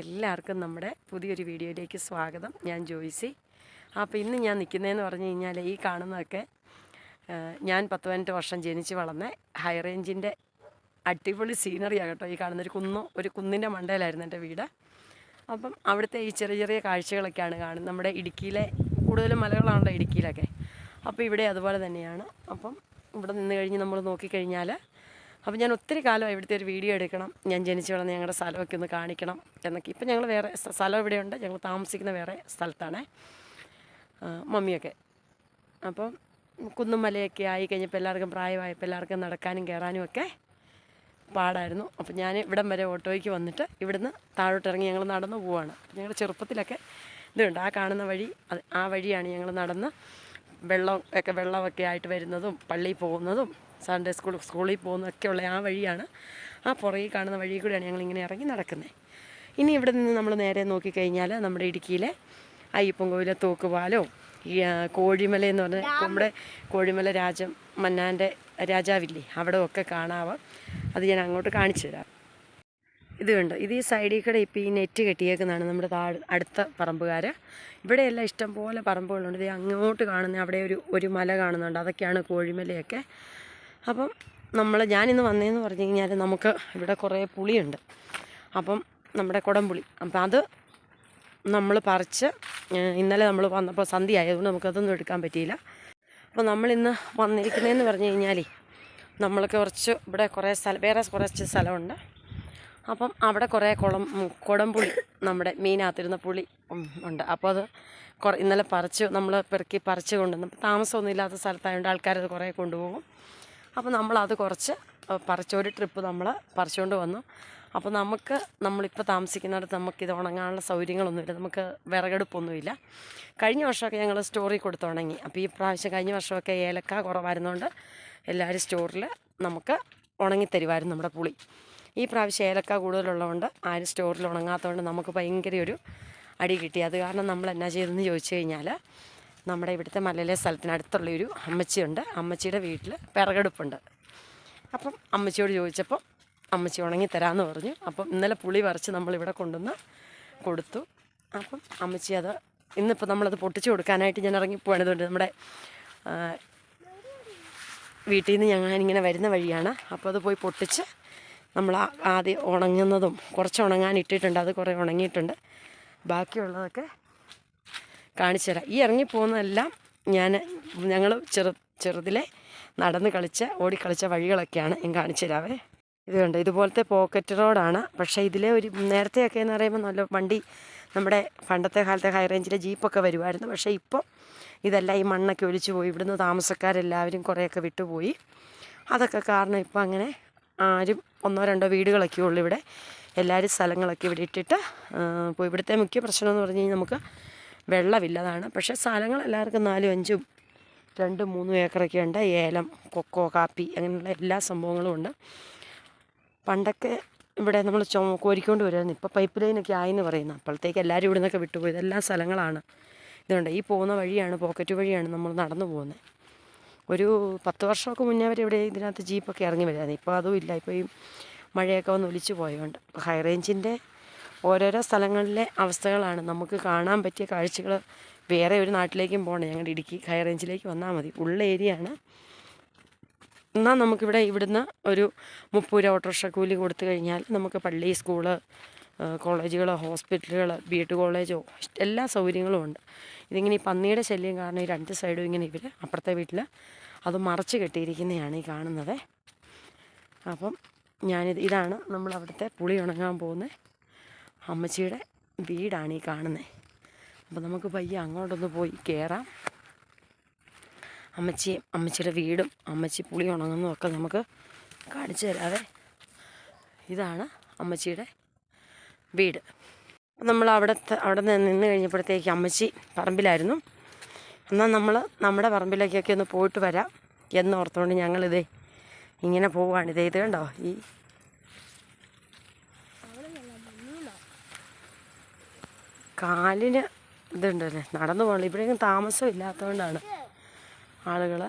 എല്ലാവർക്കും നമ്മുടെ പുതിയൊരു വീഡിയോയിലേക്ക് സ്വാഗതം. ഞാൻ ജോയിസി. അപ്പോൾ ഇന്ന് ഞാൻ നിൽക്കുന്നതെന്ന് പറഞ്ഞു കഴിഞ്ഞാൽ ഈ കാണുന്നതൊക്കെ ഞാൻ പത്ത് പതിനെട്ട് വർഷം ജനിച്ച് വളർന്ന ഹൈ റേഞ്ചിന്റെ അടിപൊളി സീനറിയാണ് കേട്ടോ ഈ കാണുന്ന ഒരു കുന്നു ഒരു കുന്നിന്റെ മണ്ടയിലായിരുന്നു എന്റെ വീട്. അപ്പം അവിടുത്തെ ഈ ചെറിയ ചെറിയ കാഴ്ചകളൊക്കെയാണ് കാണുന്നത്. നമ്മുടെ ഇടുക്കിയിലെ കൂടുതലും മലകളാണല്ലോ ഇടുക്കിയിലൊക്കെ. അപ്പോൾ ഇവിടെ അതുപോലെ തന്നെയാണ്. അപ്പം ഇവിടെ നിന്ന് കഴിഞ്ഞ് നമ്മൾ നോക്കിക്കഴിഞ്ഞാൽ അപ്പം ഞാൻ ഒത്തിരി കാലമായി ഇവിടുത്തെ ഒരു വീഡിയോ എടുക്കണം. ഞാൻ ജനിച്ചു വളർന്ന് ഞങ്ങളുടെ സ്ഥലമൊക്കെ ഒന്ന് കാണിക്കണം എന്നൊക്കെ. ഇപ്പം ഞങ്ങൾ വേറെ സ്ഥ- സ്ഥലം ഇവിടെയുണ്ട്. ഞങ്ങൾ താമസിക്കുന്ന വേറെ സ്ഥലത്താണ്. മമ്മിയൊക്കെ. അപ്പം കുന്നും മലയൊക്കെ ആയി കഴിഞ്ഞപ്പോൾ എല്ലാവർക്കും പ്രായമായപ്പോൾ എല്ലാവർക്കും നടക്കാനും കയറാനും ഒക്കെ പാടായിരുന്നു. അപ്പം ഞാൻ ഇവിടം വരെ ഓട്ടോയ്ക്ക് വന്നിട്ട് ഇവിടുന്ന് താഴോട്ട് ഇറങ്ങി ഞങ്ങൾ നടന്നു പോവാണ്. ഞങ്ങളുടെ ചെറുപ്പത്തിലൊക്കെ ഇതുണ്ട്. ആ കാണുന്ന വഴി ആ വഴിയാണ് ഞങ്ങൾ നടന്ന് വെള്ളം ഒക്കെ വെള്ളമൊക്കെ ആയിട്ട് വരുന്നതും പള്ളിയിൽ പോകുന്നതും സൺഡേ സ്കൂൾ സ്കൂളിൽ പോകുന്നതൊക്കെയുള്ള ആ വഴിയാണ്. ആ പുറകിൽ കാണുന്ന വഴി കൂടെയാണ് ഞങ്ങളിങ്ങനെ ഇറങ്ങി നടക്കുന്നത് ഇനി ഇവിടെ നിന്ന് നമ്മൾ നേരെ നോക്കിക്കഴിഞ്ഞാൽ നമ്മുടെ ഇടുക്കിയിലെ അയ്യപ്പം കോവിലെ തൂക്കുപാലോ ഈ കോഴിമല എന്ന് പറഞ്ഞ നമ്മുടെ കോഴിമല രാജം മന്നാന്റെ രാജാവില്ലേ അവിടെ ഒക്കെ കാണാവാം? അത് ഞാൻ അങ്ങോട്ട് കാണിച്ചു തരാം. ഇത് കണ്ടോ? ഇത് ഈ സൈഡിൽ കൂടെ ഇപ്പോൾ ഈ നെറ്റ് കെട്ടിയേക്കുന്നതാണ് നമ്മുടെ താഴ് അടുത്ത പറമ്പുകാർ ഇവിടെയെല്ലാം ഇഷ്ടംപോലെ പറമ്പുകളുണ്ട്. ഇത് അങ്ങോട്ട് കാണുന്ന അവിടെ ഒരു ഒരു മല കാണുന്നുണ്ട്. അതൊക്കെയാണ് കോഴിമലയൊക്കെ. അപ്പം നമ്മൾ ഞാനിന്ന് വന്നതെന്ന് പറഞ്ഞു കഴിഞ്ഞാൽ നമുക്ക് ഇവിടെ കുറേ പുളിയുണ്ട്. അപ്പം നമ്മുടെ കുടംപുളി. അപ്പം അത് നമ്മൾ പറിച്ച് ഇന്നലെ നമ്മൾ വന്നപ്പോൾ സന്ധ്യ ആയതുകൊണ്ട് നമുക്കതൊന്നും എടുക്കാൻ പറ്റിയില്ല. അപ്പോൾ നമ്മളിന്ന് വന്നിരിക്കുന്നതെന്ന് പറഞ്ഞു കഴിഞ്ഞാലേ നമ്മൾക്ക് കുറച്ച് ഇവിടെ കുറേ സ്ഥലം വേറെ കുറച്ച് സ്ഥലമുണ്ട്. അപ്പം അവിടെ കുറേ കുളം കുടംപുളി നമ്മുടെ മീനകത്തിരുന്ന പുളി ഉണ്ട്. അപ്പോൾ അത് കുറേ ഇന്നലെ പറിച്ച് നമ്മൾ പെറുക്കി പറിച്ച് കൊണ്ടുവന്നു താമസമൊന്നും ഇല്ലാത്ത സ്ഥലത്തായതുകൊണ്ട് ആൾക്കാരത് കുറേ കൊണ്ടുപോകും. അപ്പോൾ നമ്മളത് കുറച്ച് ഒരു ട്രിപ്പ് നമ്മൾ പറിച്ചുകൊണ്ട് വന്നു. അപ്പോൾ നമുക്ക് നമ്മളിപ്പോൾ താമസിക്കുന്നിടത്ത് നമുക്കിത് ഉണങ്ങാനുള്ള സൗകര്യങ്ങളൊന്നുമില്ല. നമുക്ക് വിറകെടുപ്പൊന്നുമില്ല. കഴിഞ്ഞ വർഷമൊക്കെ ഞങ്ങൾ സ്റ്റോറിൽ കൊടുത്ത് ഉണങ്ങി. അപ്പോൾ ഈ പ്രാവശ്യം കഴിഞ്ഞ വർഷമൊക്കെ ഏലക്ക കുറവായിരുന്നുകൊണ്ട് എല്ലാവരും സ്റ്റോറിൽ നമുക്ക് ഉണങ്ങിത്തരുമായിരുന്നു നമ്മുടെ പുളി. ഈ പ്രാവശ്യം ഏലക്ക കൂടുതലുള്ളതുകൊണ്ട് ആരും സ്റ്റോറിൽ ഉണങ്ങാത്തതുകൊണ്ട് നമുക്ക് ഭയങ്കര ഒരു അടി കിട്ടി. അത് കാരണം നമ്മൾ എന്നാ ചെയ്തെന്ന് ചോദിച്ചു കഴിഞ്ഞാൽ നമ്മുടെ ഇവിടുത്തെ മലയിലെ സ്ഥലത്തിനടുത്തുള്ളൊരു അമ്മച്ചിയുണ്ട്. അമ്മച്ചിയുടെ വീട്ടിൽ വിറകെടുപ്പുണ്ട്. അപ്പം അമ്മച്ചിയോട് ചോദിച്ചപ്പോൾ അമ്മച്ചി ഉണങ്ങി തരാമെന്ന് പറഞ്ഞു. അപ്പം ഇന്നലെ പുളി പറിച്ച് നമ്മളിവിടെ കൊണ്ടുവന്ന് കൊടുത്തു. അപ്പം അമ്മച്ചി അത് ഇന്നിപ്പോൾ നമ്മളത് പൊട്ടിച്ചു കൊടുക്കാനായിട്ട് ഞാൻ ഇറങ്ങി ഇതുകൊണ്ട് നമ്മുടെ വീട്ടിൽ നിന്ന് ഞങ്ങൾ ഇങ്ങനെ വരുന്ന വഴിയാണ്. അപ്പോൾ അത് പോയി പൊട്ടിച്ച് നമ്മൾ ആദ്യം ഉണങ്ങുന്നതും കുറച്ച് ഉണങ്ങാൻ ഇട്ടിട്ടുണ്ട് അത് കുറേ ഉണങ്ങിയിട്ടുണ്ട്. ബാക്കിയുള്ളതൊക്കെ കാണിച്ചു തരാം. ഈ ഇറങ്ങിപ്പോകുന്നതെല്ലാം ഞാൻ ഞങ്ങൾ ചെറു ചെറുതിലെ നടന്ന് കളിച്ച ഓടിക്കളിച്ച വഴികളൊക്കെയാണ് ഞാൻ കാണിച്ചു തരാവേ. ഇത് കണ്ടോ? ഇതുപോലത്തെ പോക്കറ്റ് റോഡാണ്. പക്ഷേ ഇതിലെ ഒരു നേരത്തെയൊക്കെ എന്ന് പറയുമ്പോൾ നല്ല വണ്ടി നമ്മുടെ പണ്ടത്തെ കാലത്തെ ഹൈ റേഞ്ചിലെ ജീപ്പൊക്കെ വരുമായിരുന്നു പക്ഷേ ഇപ്പോൾ ഇതെല്ലാം ഈ മണ്ണൊക്കെ ഒലിച്ചു പോയി. ഇവിടുന്ന് താമസക്കാരെല്ലാവരും കുറേയൊക്കെ വിട്ടുപോയി. അതൊക്കെ കാരണം ഇപ്പോൾ അങ്ങനെ ആരും ഒന്നോ രണ്ടോ വീടുകളൊക്കെ ഉള്ളൂ ഇവിടെ. എല്ലാവരും സ്ഥലങ്ങളൊക്കെ ഇവിടെ ഇട്ടിട്ട് ഇപ്പോൾ ഇവിടുത്തെ മുഖ്യ പ്രശ്നം എന്ന് പറഞ്ഞു കഴിഞ്ഞാൽ നമുക്ക് വെള്ളമില്ലതാണ്. പക്ഷേ സ്ഥലങ്ങൾ എല്ലാവർക്കും നാലും അഞ്ചും രണ്ടും മൂന്നും ഏക്കറൊക്കെ ഉണ്ട്. ഏലം കൊക്കോ കാപ്പി അങ്ങനെയുള്ള എല്ലാ സംഭവങ്ങളും ഉണ്ട്. പണ്ടൊക്കെ ഇവിടെ നമ്മൾ ചോ കോരിക്കൊണ്ട് വരുമായിരുന്നു. ഇപ്പോൾ പൈപ്പ് ലൈനൊക്കെ ആയെന്ന് പറയുന്നു അപ്പോഴത്തേക്ക് എല്ലാവരും ഇവിടെ നിന്നൊക്കെ വിട്ടുപോയത് എല്ലാ സ്ഥലങ്ങളാണ്. ഇതുണ്ട് ഈ പോകുന്ന വഴിയാണ് പോക്കറ്റ് വഴിയാണ് നമ്മൾ നടന്നു പോകുന്നത്. ഒരു പത്ത് വർഷമൊക്കെ മുന്നേ വരെ ഇവിടെ ഇതിനകത്ത് ജീപ്പൊക്കെ ഇറങ്ങി വരുമായിരുന്നു ഇപ്പോൾ അതും ഇല്ല. ഇപ്പോൾ ഈ മഴയൊക്കെ ഒന്ന് ഒലിച്ചു പോയതുകൊണ്ട്. ഹൈറേഞ്ചിന്റെ ഓരോരോ സ്ഥലങ്ങളിലെ അവസ്ഥകളാണ്. നമുക്ക് കാണാൻ പറ്റിയ കാഴ്ചകൾ വേറെ ഒരു നാട്ടിലേക്കും പോകണം ഞങ്ങളുടെ ഇടുക്കി ഹൈ റേഞ്ചിലേക്ക് വന്നാൽ മതി. ഉള്ള ഏരിയ ആണ്. എന്നാൽ നമുക്കിവിടെ ഇവിടുന്ന് ഒരു മുപ്പത് രൂപ ഓട്ടോറിക്ഷ കൂലി കൊടുത്തു കഴിഞ്ഞാൽ നമുക്ക് പള്ളി സ്കൂൾ കോളേജുകൾ ഹോസ്പിറ്റലുകൾ ബി എഡ് കോളേജോ എല്ലാ സൗകര്യങ്ങളും ഉണ്ട്. ഇതിങ്ങനെ ഈ പന്നിയുടെ ശല്യം കാരണം ഈ രണ്ട് സൈഡും ഇങ്ങനെ ഇവർ അപ്പുറത്തെ വീട്ടിൽ അത് മറച്ച് കെട്ടിയിരിക്കുന്നതാണ് ഈ കാണുന്നത്. അപ്പം ഞാനിത് ഇതാണ് നമ്മൾ അവിടുത്തെ പുളി ഉണങ്ങാൻ പോകുന്ന അമ്മച്ചിയുടെ വീടാണ് ഈ കാണുന്നത് അപ്പോൾ നമുക്ക് പയ്യെ അങ്ങോട്ടൊന്ന് പോയി കയറാം അമ്മച്ചിയും അമ്മച്ചിയുടെ വീടും അമ്മച്ചി പുളി ഉണങ്ങുന്നതൊക്കെ നമുക്ക് കാണിച്ചു തരാവേ. ഇതാണ് അമ്മച്ചിയുടെ വീട്. നമ്മൾ അവിടെ അവിടെ നിന്ന് നിന്ന് കഴിഞ്ഞപ്പോഴത്തേക്ക് അമ്മച്ചി പറമ്പിലായിരുന്നു. എന്നാൽ നമ്മൾ നമ്മുടെ പറമ്പിലേക്കൊക്കെ ഒന്ന് പോയിട്ട് വരാം. എന്നോർത്തുകൊണ്ട് ഞങ്ങളിതേ ഇങ്ങനെ പോവുകയാണ് ഇതേ ഇത് കണ്ടോ? ഈ കാലിന് ഇതുണ്ടല്ലേ? നടന്നു പോകണം. ഇവിടെയൊന്നും താമസം ഇല്ലാത്തതുകൊണ്ടാണ് ആളുകൾ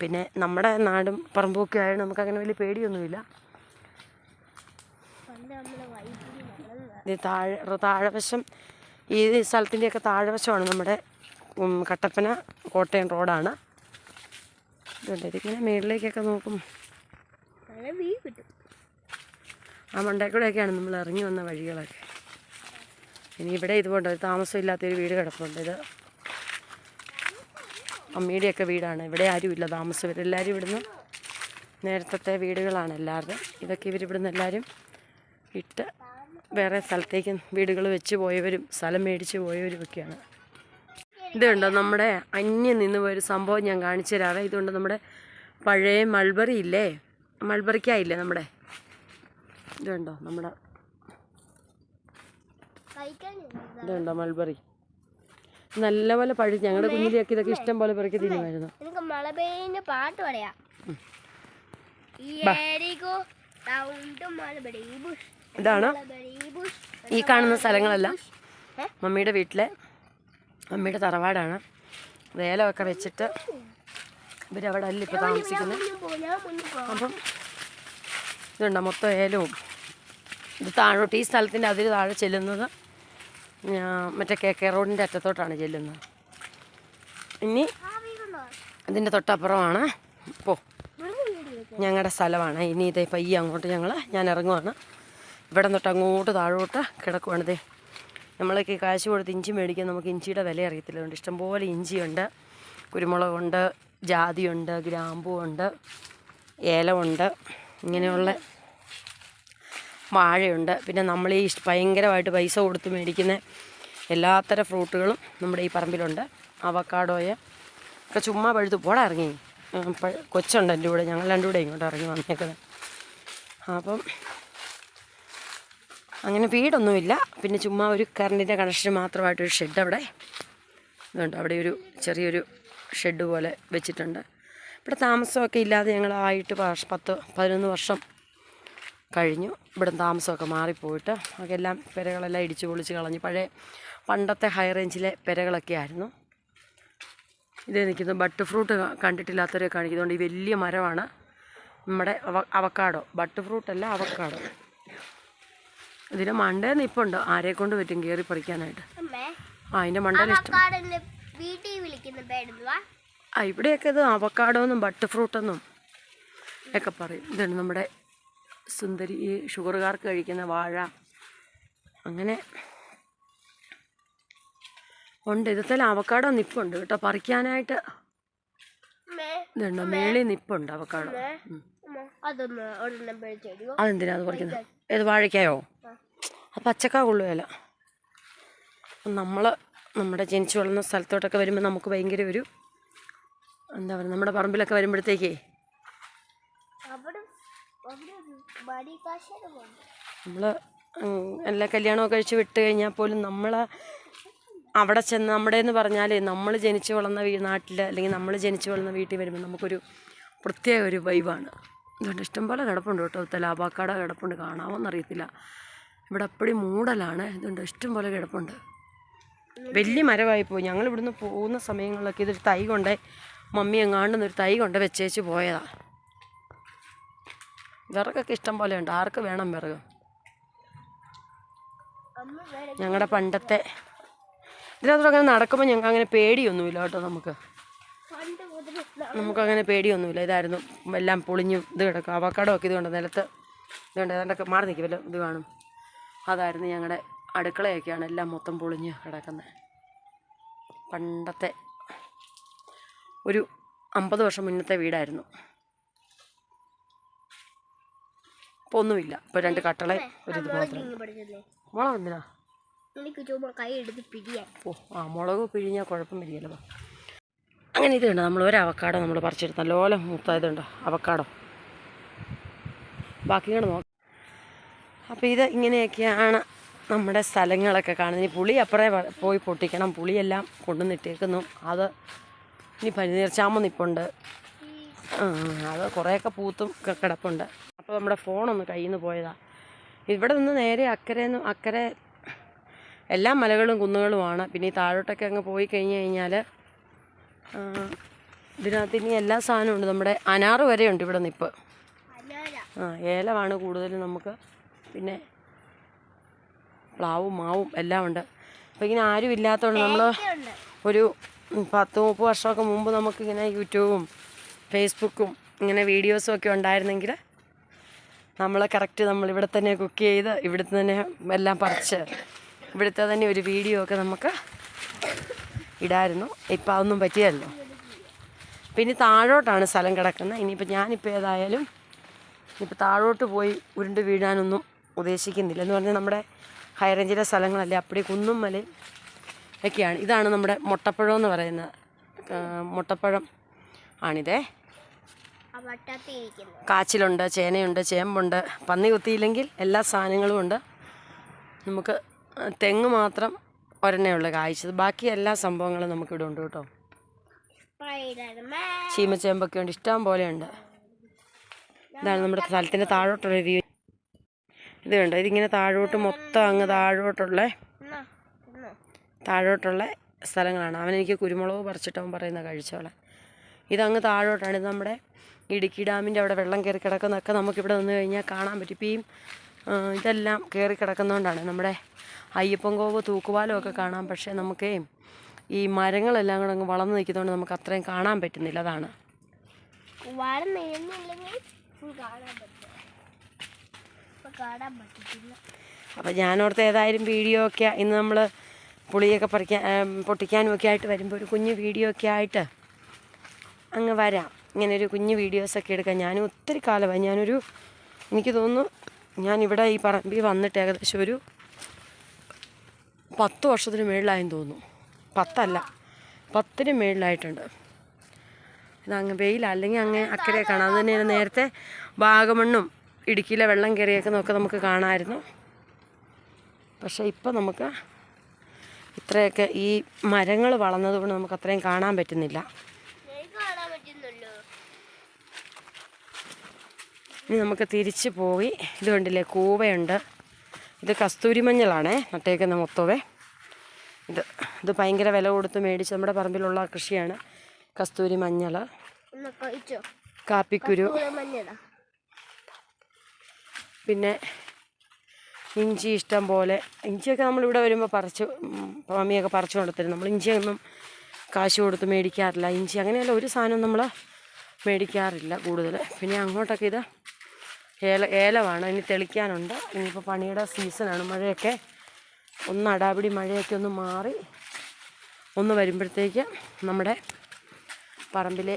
പിന്നെ നമ്മുടെ നാടും പറമ്പൊക്കെ ആയതുകൊണ്ട് നമുക്ക് അങ്ങനെ വലിയ പേടിയൊന്നുമില്ല. താഴെ താഴെവശം ഈ സ്ഥലത്തിന്റെയൊക്കെ താഴെവശമാണ് നമ്മുടെ കട്ടപ്പന കോട്ടയം റോഡാണ്. ഇതുണ്ട്. ഇതിങ്ങനെ മേളിലേക്കൊക്കെ നോക്കും. ആ മണ്ടേ കൂടെയൊക്കെയാണ് നമ്മൾ ഇറങ്ങി വന്ന വഴികളൊക്കെ. ഇനി ഇവിടെ ഇതുകൊണ്ട് ഒരു താമസമില്ലാത്തൊരു വീട് കിടപ്പുണ്ട്. ഇത് അമ്മയുടെയൊക്കെ വീടാണ്. ഇവിടെ ആരുമില്ല താമസം. ഇവരെല്ലാവരും ഇവിടുന്ന് നേരത്തെ വീടുകളാണ് എല്ലാവരുടെയും ഇതൊക്കെ ഇവരിവിടുന്ന് എല്ലാവരും ഇട്ട് വേറെ സ്ഥലത്തേക്ക് വീടുകൾ വെച്ച് പോയവരും സ്ഥലം മേടിച്ച് പോയവരും ഒക്കെയാണ്. ഇതുണ്ടോ നമ്മുടെ അന്യം നിന്ന് പോയൊരു സംഭവം ഞാൻ കാണിച്ചു തരാവേ. ഇതുകൊണ്ട് നമ്മുടെ പഴയ മൾബറി ഇല്ലേ? മൾബറിക്കായില്ലേ നമ്മുടെ? ഇതുണ്ടോ നമ്മുടെ ഇതുണ്ടോ മൾബറി നല്ലപോലെ പഴി ഞങ്ങളുടെ കുഞ്ഞിലെയൊക്കെ ഇതൊക്കെ ഇഷ്ടം പോലെ പെറുക്കി തിന്നുമായിരുന്നു. എനിക്ക് മഴ പെയ്യുന്ന പാട്ട് പറയാം. ഇതാണ്? ഈ കാണുന്ന സ്ഥലങ്ങളെല്ലാം. മമ്മിയുടെ വീട്ടിലെ മമ്മിയുടെ തറവാടാണ്. വേലമൊക്കെ വെച്ചിട്ട് ഇവരവിടെ അല്ല ഇപ്പോൾ താമസിക്കുന്നത് അപ്പം ഇതുണ്ടോ മൊത്തം ഏലവും? ഇത് താഴോട്ട് ഈ സ്ഥലത്തിന്റെ അതിൽ താഴെ ചെല്ലുന്നത് മറ്റേ കെ കെ റോഡിന്റെ അറ്റത്തോട്ടാണ് ചെല്ലുന്നത്. ഇനി ഇതിന്റെ തൊട്ടപ്പുറമാണ്. പോ. ഞങ്ങളുടെ സ്ഥലമാണ്. ഇനി ഇതേ പയ്യെ അങ്ങോട്ട് ഞങ്ങൾ ഞാൻ ഇറങ്ങുവാണ്. ഇവിടെ തൊട്ട് അങ്ങോട്ട് താഴോട്ട് കിടക്കുവാണ് ഇതേ നമ്മളൊക്കെ കാശ് കൊടുത്ത് ഇഞ്ചി മേടിക്കാൻ നമുക്ക് ഇഞ്ചിയുടെ വില അറിയത്തില്ല അതുകൊണ്ട് ഇഷ്ടംപോലെ ഇഞ്ചിയുണ്ട്. കുരുമുളകുണ്ട് ജാതിയുണ്ട് ഗ്രാമ്പുണ്ട് ഏലമുണ്ട് ഇങ്ങനെയുള്ള വാഴയുണ്ട്. പിന്നെ നമ്മൾ ഈ ഭയങ്കരമായിട്ട് പൈസ കൊടുത്ത് മേടിക്കുന്ന എല്ലാത്തരം ഫ്രൂട്ടുകളും നമ്മുടെ ഈ പറമ്പിലുണ്ട്. അവക്കാടോയ ഒക്കെ ചുമ്മാ പഴുത്ത് പോടാ ഇറങ്ങി. കൊച്ചുണ്ട് എന്റെ കൂടെ. ഞങ്ങൾ രണ്ടു കൂടെ ഇങ്ങോട്ട് ഇറങ്ങി വന്നേക്കുന്നത്. അപ്പം അങ്ങനെ വീടൊന്നുമില്ല. പിന്നെ ചുമ്മാ ഒരു കറണ്ടിന്റെ കണക്ഷൻ മാത്രമായിട്ടൊരു ഷെഡ് അവിടെ ഇതുണ്ട്. അവിടെ ഒരു ചെറിയൊരു ഷെഡ് പോലെ വെച്ചിട്ടുണ്ട്. ഇവിടെ താമസമൊക്കെ ഇല്ലാതെ ഞങ്ങളായിട്ട് പത്ത് പതിനൊന്ന് വർഷം കഴിഞ്ഞു. ഇവിടെ താമസമൊക്കെ മാറിപ്പോയിട്ട് അതെല്ലാം പെരകളെല്ലാം ഇടിച്ചു പൊളിച്ച് കളഞ്ഞു പഴയ പണ്ടത്തെ ഹൈ റേഞ്ചിലെ പെരകളൊക്കെ ആയിരുന്നു. ഇത് നിൽക്കുന്നു ബട്ട് ഫ്രൂട്ട് കണ്ടിട്ടില്ലാത്തവരെ കാണിക്കുന്നുണ്ട് ഈ വലിയ മരമാണ് നമ്മുടെ അവ അവക്കാടോ. But ഫ്രൂട്ടല്ല avocado. ഇതിന് മണ്ടേ നിപ്പുണ്ട്. ആരെ കൊണ്ട് പറ്റും കയറി പറിക്കാനായിട്ട്? ആ അതിന്റെ മണ്ടയിൽ ഇഷ്ടം. ആ ഇവിടെയൊക്കെ ഇത് അവക്കാടോ എന്നും ബട്ട് ഫ്രൂട്ടെന്നും ഒക്കെ പറയും. ഇതാണ് നമ്മുടെ സുന്ദരി ഈ ഷുഗറുകാർക്ക് കഴിക്കുന്ന വാഴ അങ്ങനെ ഉണ്ട്. ഇതത്തിൽ അവക്കാടോ നിപ്പുണ്ട് കേട്ടോ. പറിക്കാനായിട്ട് ഇതുണ്ടോ? മേളി നിപ്പുണ്ട് അവക്കാടോ. അതെന്തിനാ അത് പറിക്കുന്നത് ഏത് വാഴയ്ക്കായോ? ആ. പച്ചക്ക കൊള്ളുകയല്ല നമ്മൾ നമ്മുടെ ജനിച്ചു വളർന്ന സ്ഥലത്തോട്ടൊക്കെ വരുമ്പോൾ നമുക്ക് ഭയങ്കര ഒരു എന്താ പറയുക നമ്മുടെ പറമ്പിലൊക്കെ വരുമ്പോഴത്തേക്കേ അവിടെ അവിടെ ഒരു ബടി കാശയുടെ പോലെ നമ്മൾ എല്ലാ കല്യാണമൊക്കെ കഴിച്ച് വിട്ട് കഴിഞ്ഞാൽ പോലും നമ്മളെ അവിടെ ചെന്ന് നമ്മുടെ എന്ന് പറഞ്ഞാൽ നമ്മൾ ജനിച്ചു വളർന്ന നാട്ടിൽ അല്ലെങ്കിൽ നമ്മൾ ജനിച്ചു വളർന്ന വീട്ടിൽ വരുമ്പോൾ നമുക്കൊരു പ്രത്യേക ഒരു വൈബാണ് അതുകൊണ്ട് ഇഷ്ടംപോലെ കിടപ്പുണ്ട് കേട്ടോ. തലാബാക്കാട കിടപ്പുണ്ട്. കാണാമോന്നറിയത്തില്ല ഇവിടെ അപ്പടി മൂടലാണ്. ഇതുണ്ട് ഇഷ്ടംപോലെ കിടപ്പുണ്ട്. വലിയ മരമായി പോയി. ഞങ്ങൾ ഇവിടുന്ന് പോകുന്ന സമയങ്ങളിലൊക്കെ ഇതൊരു തൈ കൊണ്ടേ മമ്മി എങ്ങാണ്ടെന്നൊരു തൈ കൊണ്ട് വെച്ചേച്ച് പോയതാ. വിറകൊക്കെ ഇഷ്ടം പോലെ ഉണ്ട്. ആർക്ക് വേണം വിറക്? ഞങ്ങളുടെ പണ്ടത്തെ ഇതിനകത്തോടെ അങ്ങനെ നടക്കുമ്പോൾ ഞങ്ങൾക്ക് അങ്ങനെ പേടിയൊന്നുമില്ല കേട്ടോ നമുക്ക്. നമുക്കങ്ങനെ പേടിയൊന്നുമില്ല. ഇതായിരുന്നു എല്ലാം പൊളിഞ്ഞു ഇത് കിടക്കും. അവക്കടമൊക്കെ ഒക്കെ ഇതുകൊണ്ട് നിലത്ത് ഇതുകൊണ്ട് ഏതാണ്ടൊക്കെ മാറി നിൽക്കുമല്ലോ ഇത് കാണും. അതായിരുന്നു ഞങ്ങളുടെ അടുക്കളയൊക്കെയാണ് എല്ലാം മൊത്തം പൊളിഞ്ഞ് കിടക്കുന്നത്. പണ്ടത്തെ ഒരു അമ്പത് വർഷം മുന്നത്തെ വീടായിരുന്നു. ഇപ്പോൾ ഒന്നുമില്ല ഇപ്പോൾ രണ്ട് കട്ടളെ ഒരു ഇത് മാത്രം മുളക് എന്തിനാ? ഓ ആ മുളക് പിഴിഞ്ഞാൽ കുഴപ്പം വരികയല്ലോ അങ്ങനെ ഇത് കണ്ടോ നമ്മൾ ഒരു അവക്കാടോ നമ്മൾ പറിച്ചെടുത്ത്. നല്ലപോലെ മൂത്തായതുണ്ടോ അവക്കാടോ. ബാക്കി കണ്ട് നോക്കാം. അപ്പോൾ ഇത് ഇങ്ങനെയൊക്കെയാണ് നമ്മുടെ സ്ഥലങ്ങളൊക്കെ കാണുന്നത്. ഇനി പുളി അപ്പുറേ പോയി പൊട്ടിക്കണം. പുളിയെല്ലാം കൊണ്ടുവന്നിട്ടേക്കുന്നു. അത് ഇനി പനിനീർച്ചാമ്പ നിപ്പുണ്ട്. അത് കുറേയൊക്കെ പൂത്തും ഒക്കെ കിടപ്പുണ്ട്. അപ്പോൾ നമ്മുടെ ഫോണൊന്ന് കയ്യിൽ നിന്ന് പോയതാണ് ഇവിടെ നിന്ന് നേരെ അക്കരെ അക്കരെ എല്ലാ മലകളും കുന്നുകളുമാണ്. പിന്നെ ഈ താഴോട്ടൊക്കെ അങ്ങ് പോയി കഴിഞ്ഞ് കഴിഞ്ഞാൽ ഇതിനകത്ത് ഇനി എല്ലാ സാധനവും ഉണ്ട്. നമ്മുടെ അനാറ് വരെയുണ്ട് ഇവിടെ നിപ്പ് ആ ഏലമാണ് കൂടുതലും നമുക്ക്. പിന്നെ പ്ലാവും മാവും എല്ലാം ഉണ്ട്. അപ്പോൾ ഇങ്ങനെ ആരും ഇല്ലാത്തതുകൊണ്ട് നമ്മൾ ഒരു പത്ത് മുപ്പത് വർഷമൊക്കെ മുമ്പ് നമുക്കിങ്ങനെ യൂട്യൂബും ഫേസ്ബുക്കും ഇങ്ങനെ വീഡിയോസും ഒക്കെ ഉണ്ടായിരുന്നെങ്കിൽ നമ്മൾ കറക്റ്റ് നമ്മൾ ഇവിടെ തന്നെ കുക്ക് ചെയ്ത് ഇവിടുത്തെ തന്നെ എല്ലാം പറിച്ച് ഇവിടുത്തെ തന്നെ ഒരു വീഡിയോ ഒക്കെ നമുക്ക് ഇടായിരുന്നു. ഇപ്പം അതൊന്നും പറ്റിയല്ലോ പിന്നെ താഴോട്ടാണ് സ്ഥലം കിടക്കുന്നത്. ഇനിയിപ്പോൾ ഞാനിപ്പോൾ ഏതായാലും ഇനിയിപ്പോൾ താഴോട്ട് പോയി ഉരുണ്ട് വീഴാനൊന്നും ഉദ്ദേശിക്കുന്നില്ല. എന്ന് പറഞ്ഞാൽ നമ്മുടെ ഹൈറേഞ്ചിലെ സ്ഥലങ്ങളല്ലേ അപ്പടി കുന്നും മലയും ഒക്കെയാണ്. ഇതാണ് നമ്മുടെ മുട്ടപ്പഴം എന്ന് പറയുന്ന മുട്ടപ്പഴം ആണിതേ. കാച്ചിലുണ്ട് ചേനയുണ്ട് ചേമ്പുണ്ട് പന്നി കുത്തിയില്ലെങ്കിൽ എല്ലാ സാധനങ്ങളും ഉണ്ട്. നമുക്ക് തെങ്ങ് മാത്രം ഒരെണ്ണേ ഉള്ളു കായ്ച്ചത്. ബാക്കി എല്ലാ സംഭവങ്ങളും നമുക്കിവിടെ ഉണ്ട് കേട്ടോ. ചീമച്ചേമ്പൊക്കെ ഉണ്ട് ഇഷ്ടം പോലെ ഉണ്ട്. ഇതാണ് നമ്മുടെ സ്ഥലത്തിന്റെ താഴോട്ടുള്ള വ്യൂ. ഇത് കണ്ടോ? ഇതിങ്ങനെ താഴോട്ട് മൊത്തം അങ്ങ് താഴോട്ടുള്ള താഴോട്ടുള്ള സ്ഥലങ്ങളാണ്. അവനെനിക്ക് കുരുമുളക് പറിച്ചിട്ടവൻ അവൻ പറയുന്ന കഴിച്ചോളെ ഇതങ്ങ് താഴോട്ടാണ്. ഇത് നമ്മുടെ ഇടുക്കി ഡാമിന്റെ അവിടെ വെള്ളം കയറി കിടക്കുന്നതൊക്കെ നമുക്കിവിടെ വന്നു കഴിഞ്ഞാൽ കാണാൻ പറ്റും. ഇപ്പം ഇതെല്ലാം കയറി കിടക്കുന്നതുകൊണ്ടാണ് നമ്മുടെ അയ്യപ്പൻ കോവ് ഒക്കെ കാണാം. പക്ഷേ നമുക്ക് ഈ മരങ്ങളെല്ലാം കൂടെ അങ്ങ് വളർന്നു നിൽക്കുന്നതുകൊണ്ട് നമുക്ക് അത്രയും കാണാൻ പറ്റുന്നില്ല. അതാണ്. അപ്പം ഞാനോർത്ത് ഏതായാലും വീഡിയോ ഒക്കെ ഇന്ന് നമ്മൾ പുളിയൊക്കെ പറിക്കാൻ പൊട്ടിക്കാനും ഒക്കെ ആയിട്ട് വരുമ്പോൾ ഒരു കുഞ്ഞു വീഡിയോ ഒക്കെ ആയിട്ട് അങ്ങ് വരാം. ഇങ്ങനൊരു കുഞ്ഞു വീഡിയോസൊക്കെ എടുക്കാം. ഞാനും ഒത്തിരി കാലമായി ഞാനൊരു എനിക്ക് തോന്നുന്നു ഞാനിവിടെ ഈ പറമ്പിൽ വന്നിട്ട് ഏകദേശം ഒരു പത്ത് വർഷത്തിന് മേളിലായെന്ന് തോന്നുന്നു. പത്തല്ല പത്തിന് മേളിലായിട്ടുണ്ട്. ഇതങ്ങ് വെയില. അല്ലെങ്കിൽ അങ്ങ് അക്കരെ കാണാം. അത് തന്നെയാണ് നേരത്തെ വാഗമണ്ണും ഇടുക്കിയിലെ വെള്ളം കയറിയേക്കുന്നതൊക്കെ നമുക്ക് കാണാമായിരുന്നു. പക്ഷേ ഇപ്പം നമുക്ക് ഇത്രയൊക്കെ ഈ മരങ്ങൾ വളർന്നതുകൊണ്ട് നമുക്ക് അത്രയും കാണാൻ പറ്റുന്നില്ല എനിക്ക് കാണാൻ പറ്റുന്നുള്ളൂ ഇനി നമുക്ക് തിരിച്ച് പോയി. ഇത് കണ്ടില്ലേ കൂവയുണ്ട്. ഇത് കസ്തൂരി മഞ്ഞളാണേ നട്ടേക്കുന്ന മൊത്തവേ. ഇത് ഇത് ഭയങ്കര വില കൊടുത്ത് മേടിച്ച് നമ്മുടെ പറമ്പിലുള്ള കൃഷിയാണ് കസ്തൂരി മഞ്ഞൾ കാപ്പിക്കുരു. പിന്നെ ഇഞ്ചി ഇഷ്ടം പോലെ. ഇഞ്ചിയൊക്കെ നമ്മളിവിടെ വരുമ്പോൾ പറിച്ച് ഉം, മമ്മിയൊക്കെ പറിച്ചു കൊടുത്തിരുന്നു നമ്മൾ ഇഞ്ചിയൊന്നും കാശ് കൊടുത്ത് മേടിക്കാറില്ല. ഇഞ്ചി അങ്ങനെയല്ല ഒരു സാധനം നമ്മൾ മേടിക്കാറില്ല കൂടുതൽ പിന്നെ അങ്ങോട്ടൊക്കെ ഇത് ഏല ഏലമാണ് ഇനി തെളിക്കാനുണ്ട്. ഇനിയിപ്പോൾ പണിയുടെ സീസണാണ്. മഴയൊക്കെ ഒന്ന് അടാപിടി മഴയൊക്കെ ഒന്ന് മാറി ഒന്ന് വരുമ്പോഴത്തേക്ക് നമ്മുടെ പറമ്പിലെ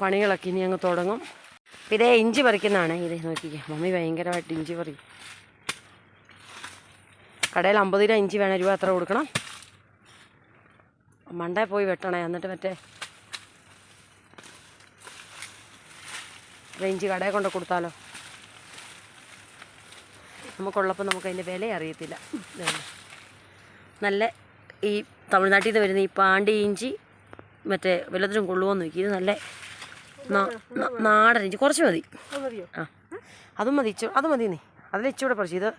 പണികളൊക്കെ ഇനി അങ്ങ് തുടങ്ങും. ഇതേ ഇഞ്ചി പറിക്കുന്നതാണ്. ഇത് നോക്കിക്കേ. മമ്മി ഭയങ്കരമായിട്ട് ഇഞ്ചി പറിക്കും കടയിൽ അമ്പത് രൂപ ഇഞ്ചി വേണം? രൂപ അത്ര കൊടുക്കണം. മണ്ടേ പോയി വെട്ടണേ. എന്നിട്ട് മറ്റേ ഇഞ്ചി കടയിൽ കൊണ്ട് കൊടുത്താലോ? നമുക്കുള്ളപ്പോൾ നമുക്ക് അതിന്റെ വില അറിയത്തില്ല. നല്ല ഈ തമിഴ്നാട്ടിൽ നിന്ന് വരുന്ന ഈ പാണ്ടി ഇഞ്ചി മറ്റേ വല്ലതിനും കൊള്ളുമോന്ന് നോക്കി. ഇത് നല്ല നാടൻ ഇഞ്ചി. കുറച്ച് മതി. ആ. അതും മതി. ഇച്ചു അത് മതി നീ. അതിൽ ഇച്ചൂടെ പറിച്ചു ഇത്.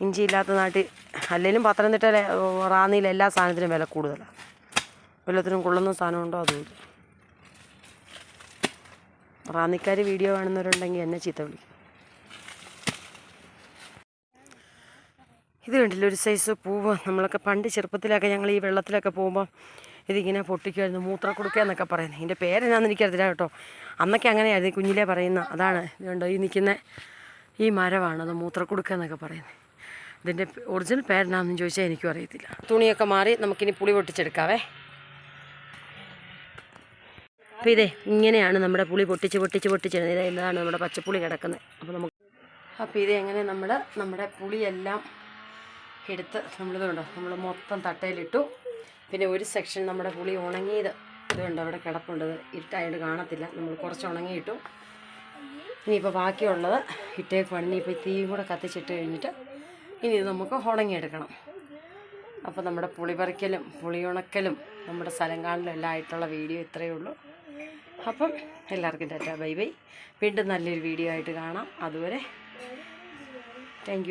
ഇഞ്ചി ഇല്ലാത്ത നാട്ടിൽ അല്ലെങ്കിലും പത്തനംതിട്ടയിലെ റാന്നിയിലെ എല്ലാ സാധനത്തിനും വില കൂടുതലാണ് വല്ലത്തിനും കൊള്ളുന്ന സാധനമുണ്ടോ അതുമില്ല റാന്നിക്കാർ വീഡിയോ കാണുന്നവരുണ്ടെങ്കിൽ എന്നെ ചീത്ത വിളിക്കും. ഇത് കണ്ടില്ല ഒരു സൈസ് പൂവ്? നമ്മളൊക്കെ പണ്ട് ചെറുപ്പത്തിലൊക്കെ ഞങ്ങൾ ഈ വെള്ളത്തിലൊക്കെ പോകുമ്പോൾ ഇതിങ്ങനെ പൊട്ടിക്കുമായിരുന്നു മൂത്രക്കുടുക്ക എന്നൊക്കെ പറയുന്നത്. ഇതിന്റെ പേരെന്നാന്ന് എനിക്കറിയില്ല കേട്ടോ. അന്നൊക്കെ അങ്ങനെയായിരുന്നു കുഞ്ഞിലേ പറയുന്ന അതാണ് ഇതുകൊണ്ട് ഈ നിൽക്കുന്ന ഈ മരമാണ് അത് മൂത്രക്കുടുക്ക എന്നൊക്കെ പറയുന്നത്. ഇതിന്റെ ഒറിജിനൽ പേരെന്നാണെന്ന് ചോദിച്ചാൽ എനിക്കും അറിയത്തില്ല. തുണിയൊക്കെ മാറി നമുക്കിനി പുളി പൊട്ടിച്ചെടുക്കാവേ. അപ്പോൾ ഇതേ ഇങ്ങനെയാണ് നമ്മുടെ പുളി പൊട്ടിച്ച് പൊട്ടിച്ച് പൊട്ടിച്ചിരുന്നത് ഇതേ ഇതാണ് നമ്മുടെ പച്ചപ്പുളി കിടക്കുന്നത്. അപ്പോൾ നമുക്ക് അപ്പോൾ ഇത് എങ്ങനെ നമ്മൾ നമ്മുടെ പുളിയെല്ലാം എടുത്ത് നമ്മൾ കണ്ടോ നമ്മൾ മൊത്തം തട്ടയിലിട്ടു. പിന്നെ ഒരു സെക്ഷൻ നമ്മുടെ പുളി ഉണങ്ങിയത് ഇതുണ്ട് അവിടെ കിടപ്പുണ്ട്. ഇത് ഇരുട്ടായിട്ട് കാണത്തില്ല. നമ്മൾ കുറച്ച് ഉണങ്ങിയിട്ടു. ഇനിയിപ്പോൾ ബാക്കിയുള്ളത് ഇട്ടേക്കുവാണ്. ഇനിയിപ്പോൾ തീയും കൂടെ കത്തിച്ചിട്ട് കഴിഞ്ഞിട്ട് ഇനി നമുക്ക് ഉണങ്ങിയെടുക്കണം. അപ്പോൾ നമ്മുടെ പുളി പറിക്കലും പുളി ഉണക്കലും നമ്മുടെ സ്ഥലം കാണലും എല്ലാം ആയിട്ടുള്ള വീഡിയോ ഇത്രയേ ഉള്ളൂ. അപ്പം എല്ലാവർക്കും ടാറ്റ ബൈ ബൈ. വീണ്ടും നല്ലൊരു വീഡിയോ ആയിട്ട് കാണാം. അതുവരെ താങ്ക്